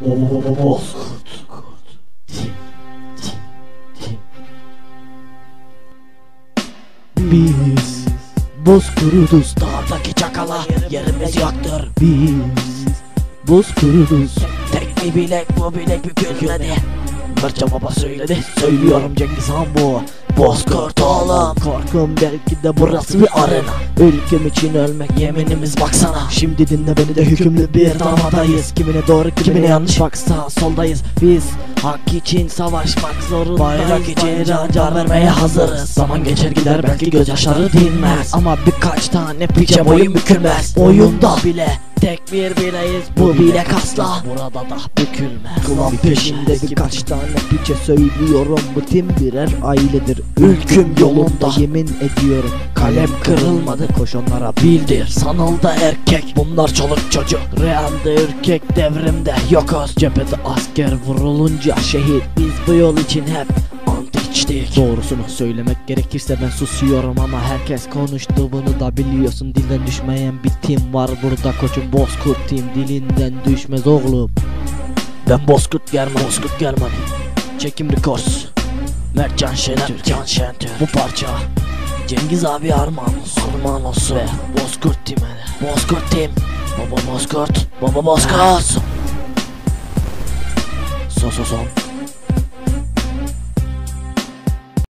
Bozkurt. Biz Bozkuruduz Dağdaki çakala yerimiz yoktur Biz Bozkuruduz. Tek bir bilek bu bilek bükülmedi. Mertcan baba söyledi Söylüyorum Cengiz Han bu Bozkurt oğlum Korkum belki de burası bir arena. Ülkem için ölmek yeminimiz baksana. Şimdi dinle beni de hükümlü bir davadayız Kimine doğru kimine yanlış bak sağ soldayız. Biz hak için savaşmak zorundayız. Bayrak için can vermeye hazırız. Zaman geçer gider belki gözyaşları dinmez. Ama birkaç tane piçe boyun bükülmez. Oyunda bile Tek bir bileyiz. Bu bile kasla. Burada da bükülmez. Klan peşinde birkaç tane piçe söylüyorum. Bu tim birer ailedir. Ülküm yolunda. Yemin ediyorum. Kalem kırılmadı. Koş onlara bildir. Sanılda erkek. Bunlar çoluk çocuk. Realde ürkek devrimde. Yokuz Cephede asker vurulunca şehit. Biz bu yol için hep ant içtik Doğrusunu söylemek gerekirse ben susuyorum ama herkes konuştu bunu da biliyorsun. Dilden düşmeyen bir tim var burada koçum. Bozkurt tim dilinden düşmez oğlum. Ben Bozkurt German Bozkurt German Çekim Records. Mertcan Şener Can Şentür Bu parça Cengiz abi armağan olsun. Armağan olsun. Ve Bozkurt tim'e Bozkurt tim. Baba Bozkurt. Baba Bozkurt. So so son